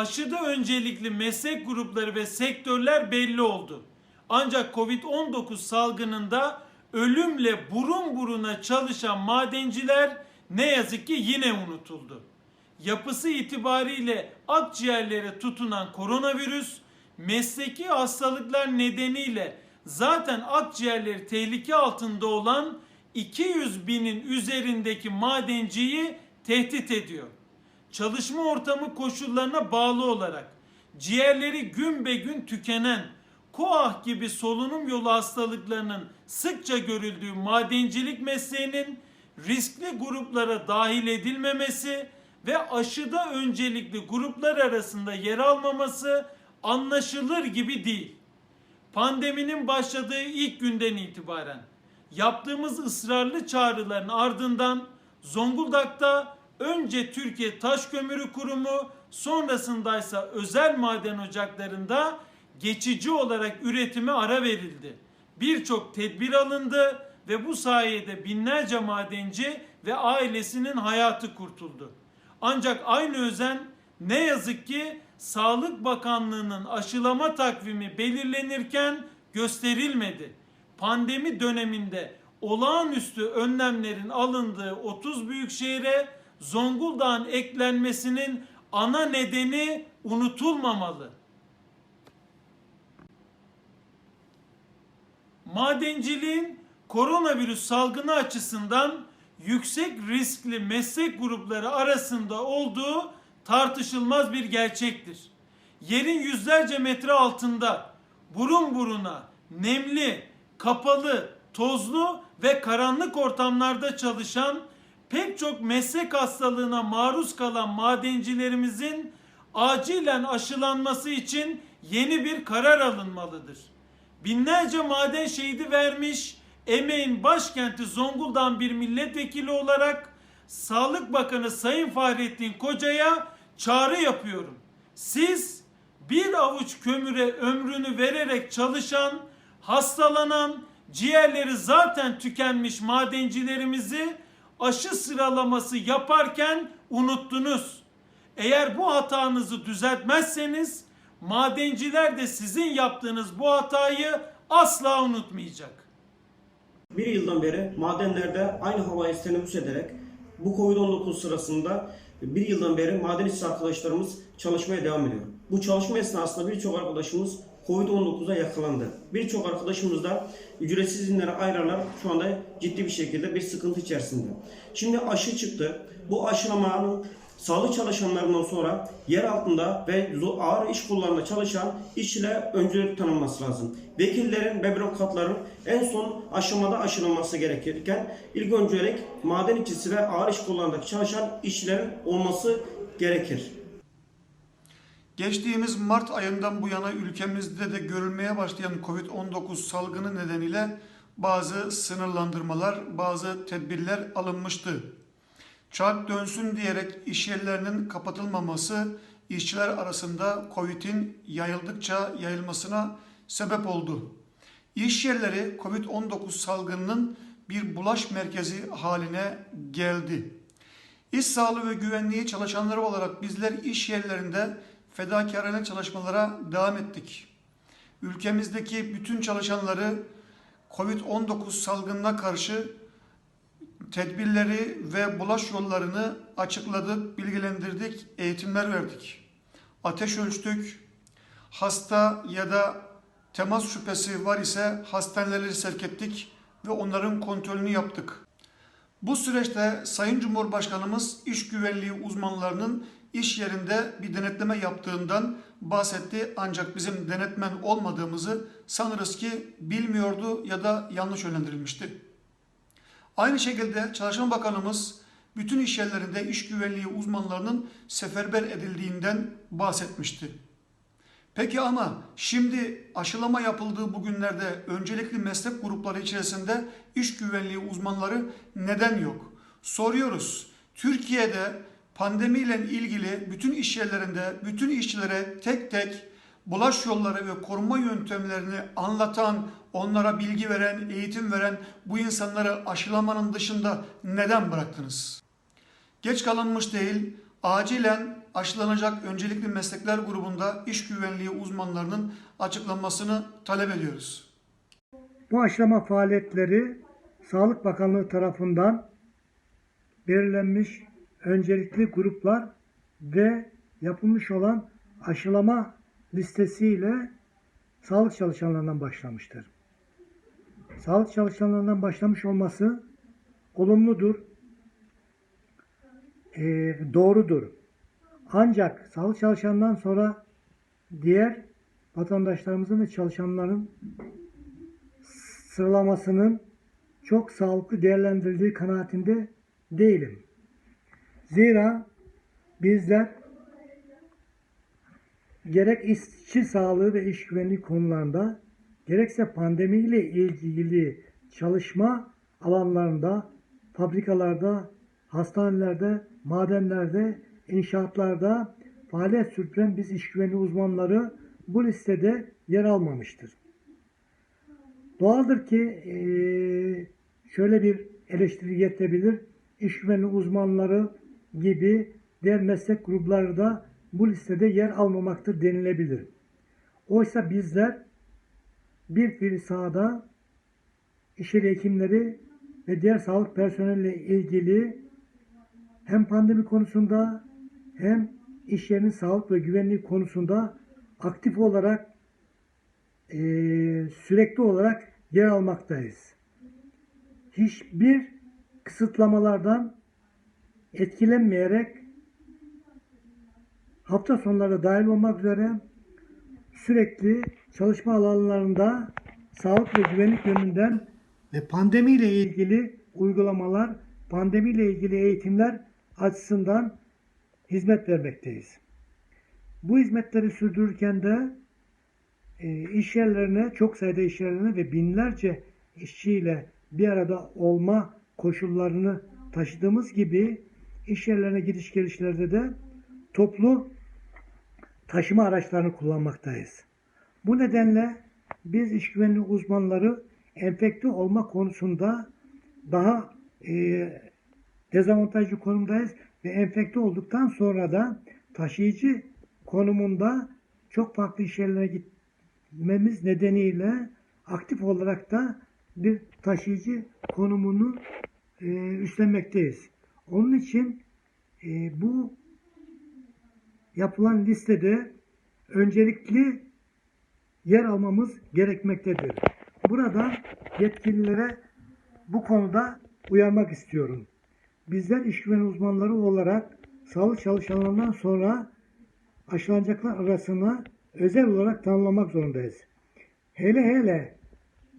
aşıda öncelikli meslek grupları ve sektörler belli oldu. Ancak Covid-19 salgınında ölümle burun buruna çalışan madenciler ne yazık ki yine unutuldu. Yapısı itibariyle akciğerlere tutunan koronavirüs mesleki hastalıklar nedeniyle zaten akciğerleri tehlike altında olan 200 binin üzerindeki madenciyi tehdit ediyor. Çalışma ortamı koşullarına bağlı olarak ciğerleri gün be gün tükenen koah gibi solunum yolu hastalıklarının sıkça görüldüğü madencilik mesleğinin riskli gruplara dahil edilmemesi ve aşıda öncelikli gruplar arasında yer almaması anlaşılır gibi değil. Pandeminin başladığı ilk günden itibaren yaptığımız ısrarlı çağrıların ardından Zonguldak'ta önce Türkiye Taş Kömürü Kurumu sonrasındaysa özel maden ocaklarında geçici olarak üretime ara verildi. Birçok tedbir alındı ve bu sayede binlerce madenci ve ailesinin hayatı kurtuldu. Ancak aynı özen ne yazık ki Sağlık Bakanlığı'nın aşılama takvimi belirlenirken gösterilmedi. Pandemi döneminde olağanüstü önlemlerin alındığı 30 büyük şehre Zonguldak'ın eklenmesinin ana nedeni unutulmamalı. Madenciliğin koronavirüs salgını açısından yüksek riskli meslek grupları arasında olduğu tartışılmaz bir gerçektir. Yerin yüzlerce metre altında burun buruna nemli, kapalı, tozlu ve karanlık ortamlarda çalışan pek çok meslek hastalığına maruz kalan madencilerimizin acilen aşılanması için yeni bir karar alınmalıdır. Binlerce maden şehidi vermiş, emeğin başkenti Zonguldak'ın bir milletvekili olarak Sağlık Bakanı Sayın Fahrettin Koca'ya çağrı yapıyorum. Siz bir avuç kömüre ömrünü vererek çalışan, hastalanan, ciğerleri zaten tükenmiş madencilerimizi aşı sıralaması yaparken unuttunuz. Eğer bu hatanızı düzeltmezseniz madenciler de sizin yaptığınız bu hatayı asla unutmayacak. Bir yıldan beri madenlerde aynı havayı teneffüs ederek bu Covid-19 sırasında bir yıldan beri maden işçi arkadaşlarımız çalışmaya devam ediyor. Bu çalışma esnasında birçok arkadaşımız Covid-19'a yakalandı. Birçok arkadaşımız da ücretsiz izinlere ayrılarak şu anda ciddi bir şekilde bir sıkıntı içerisinde. Şimdi aşı çıktı. Bu aşılamanın sağlık çalışanlarından sonra yer altında ve ağır iş kollarında çalışan işçilere öncelik tanınması lazım. Vekillerin ve bürokratların en son aşamada aşılanması gerekirken ilk öncelik maden işçisi ve ağır iş kollarındaki çalışan işçilerin olması gerekir. Geçtiğimiz Mart ayından bu yana ülkemizde de görülmeye başlayan Covid-19 salgını nedeniyle bazı sınırlandırmalar, bazı tedbirler alınmıştı. Çark dönsün diyerek iş yerlerinin kapatılmaması işçiler arasında Covid'in yayıldıkça yayılmasına sebep oldu. İş yerleri Covid-19 salgınının bir bulaş merkezi haline geldi. İş sağlığı ve güvenliği çalışanları olarak bizler iş yerlerinde fedakarane çalışmalara devam ettik. Ülkemizdeki bütün çalışanları Covid-19 salgınına karşı tedbirleri ve bulaş yollarını açıkladık, bilgilendirdik, eğitimler verdik. Ateş ölçtük, hasta ya da temas şüphesi var ise hastaneleri sevk ettik ve onların kontrolünü yaptık. Bu süreçte Sayın Cumhurbaşkanımız iş güvenliği uzmanlarının iş yerinde bir denetleme yaptığından bahsetti ancak bizim denetmen olmadığımızı sanırız ki bilmiyordu ya da yanlış yönlendirilmişti. Aynı şekilde Çalışma Bakanımız bütün iş yerlerinde iş güvenliği uzmanlarının seferber edildiğinden bahsetmişti. Peki ama şimdi aşılama yapıldığı bugünlerde öncelikli meslek grupları içerisinde iş güvenliği uzmanları neden yok? Soruyoruz. Türkiye'de pandemiyle ilgili bütün iş yerlerinde bütün işçilere tek tek bulaş yolları ve koruma yöntemlerini anlatan, onlara bilgi veren, eğitim veren bu insanları aşılamanın dışında neden bıraktınız? Geç kalınmış değil, acilen aşılanacak öncelikli meslekler grubunda iş güvenliği uzmanlarının açıklanmasını talep ediyoruz. Bu aşılama faaliyetleri Sağlık Bakanlığı tarafından belirlenmiş öncelikli gruplar ve yapılmış olan aşılama listesiyle sağlık çalışanlarından başlamıştır. Sağlık çalışanlarından başlamış olması olumludur, eee, doğrudur. Ancak sağlık çalışanından sonra diğer vatandaşlarımızın ve çalışanların sıralamasının çok sağlıklı değerlendirildiği kanaatinde değilim. Zira bizler gerek işçi sağlığı ve iş güvenliği konularında gerekse pandemiyle ilgili çalışma alanlarında, fabrikalarda, hastanelerde, madenlerde, inşaatlarda faaliyet sürdüren biz iş güvenliği uzmanları bu listede yer almamıştır. Doğaldır ki eee, şöyle bir eleştiri getirebilir. İş güvenliği uzmanları gibi diğer meslek grupları da bu listede yer almamaktır denilebilir. Oysa bizler bir fiil sahada iş yeri hekimleri ve diğer sağlık personeliyle ilgili hem pandemi konusunda hem iş yerinin sağlık ve güvenliği konusunda aktif olarak eee, sürekli olarak yer almaktayız. Hiçbir kısıtlamalardan etkilenmeyerek hafta sonları dahil olmak üzere sürekli çalışma alanlarında sağlık ve güvenlik yönünden ve pandemiyle ilgili uygulamalar, pandemiyle ilgili eğitimler açısından hizmet vermekteyiz. Bu hizmetleri sürdürürken de e, iş yerlerine, çok sayıda iş yerlerine ve binlerce işçiyle bir arada olma koşullarını taşıdığımız gibi iş yerlerine gidiş gelişlerde de toplu taşıma araçlarını kullanmaktayız. Bu nedenle biz iş güvenliği uzmanları enfekte olma konusunda daha e, dezavantajlı konumdayız ve enfekte olduktan sonra da taşıyıcı konumunda çok farklı iş yerlerine gitmemiz nedeniyle aktif olarak da bir taşıyıcı konumunu e, üstlenmekteyiz. Onun için e, bu yapılan listede öncelikli yer almamız gerekmektedir. Burada yetkililere bu konuda uyarmak istiyorum. Bizler iş güveni uzmanları olarak sağlık çalışanlarından sonra aşılanacaklar arasına özel olarak tanımlamak zorundayız. Hele hele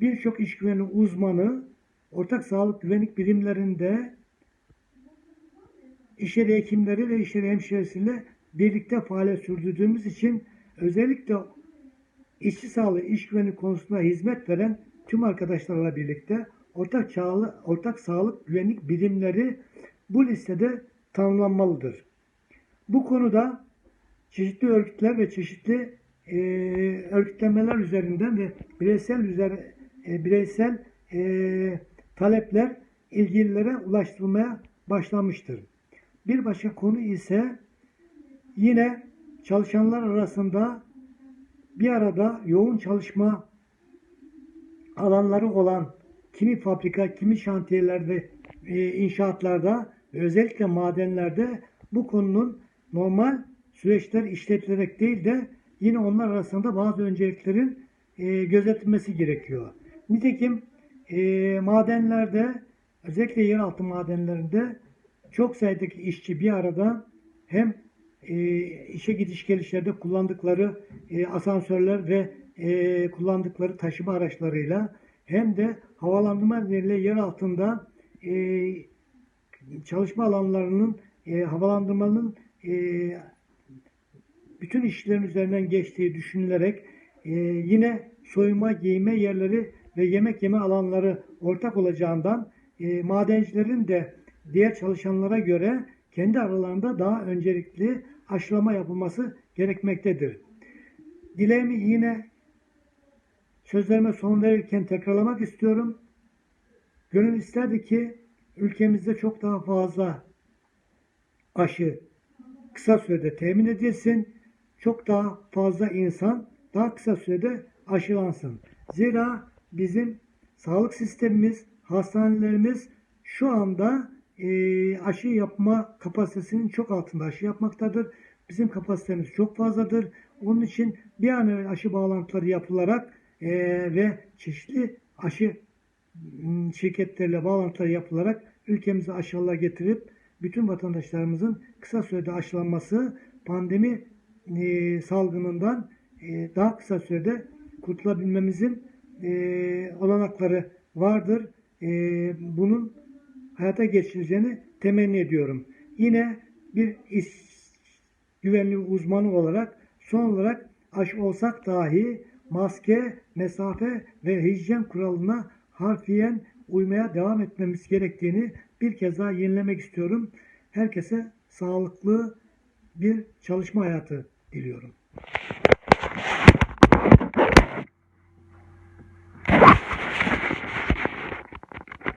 birçok iş güveni uzmanı ortak sağlık güvenlik birimlerinde iş hekimleri ve iş hemşiresiyle birlikte faaliyet sürdürdüğümüz için özellikle işçi sağlığı, iş güvenliği konusunda hizmet veren tüm arkadaşlarla birlikte ortak çağlı, ortak sağlık güvenlik birimleri bu listede tanımlanmalıdır. Bu konuda çeşitli örgütler ve çeşitli e, örgütlemeler üzerinden ve bireysel üzeri, e, bireysel e, talepler ilgililere ulaştırılmaya başlamıştır. Bir başka konu ise yine çalışanlar arasında bir arada yoğun çalışma alanları olan kimi fabrika, kimi şantiyelerde, e, inşaatlarda özellikle madenlerde bu konunun normal süreçler işletilerek değil de yine onlar arasında bazı önceliklerin e, gözetilmesi gerekiyor. Nitekim e, madenlerde özellikle yeraltı madenlerinde çok sayıdaki işçi bir arada hem e, işe gidiş gelişlerde kullandıkları e, asansörler ve e, kullandıkları taşıma araçlarıyla hem de havalandırma nedeniyle yer altında e, çalışma alanlarının e, havalandırmanın e, bütün işlerin üzerinden geçtiği düşünülerek e, yine soyunma, giyme yerleri ve yemek yeme alanları ortak olacağından e, madencilerin de diğer çalışanlara göre kendi aralarında daha öncelikli aşılama yapılması gerekmektedir. Dileğimi yine sözlerime son verirken tekrarlamak istiyorum. Gönül isterdi ki ülkemizde çok daha fazla aşı kısa sürede temin edilsin. Çok daha fazla insan daha kısa sürede aşılansın. Zira bizim sağlık sistemimiz, hastanelerimiz şu anda e, aşı yapma kapasitesinin çok altında aşı yapmaktadır. Bizim kapasitemiz çok fazladır. Onun için bir an evvel aşı bağlantıları yapılarak e, ve çeşitli aşı m, şirketlerle bağlantılar yapılarak ülkemize aşılar getirip bütün vatandaşlarımızın kısa sürede aşılanması pandemi e, salgınından e, daha kısa sürede kurtulabilmemizin e, olanakları vardır. E, bunun hayata geçireceğini temenni ediyorum. Yine bir iş güvenliği uzmanı olarak son olarak aşı olsak dahi maske, mesafe ve hijyen kuralına harfiyen uymaya devam etmemiz gerektiğini bir kez daha yenilemek istiyorum. Herkese sağlıklı bir çalışma hayatı diliyorum.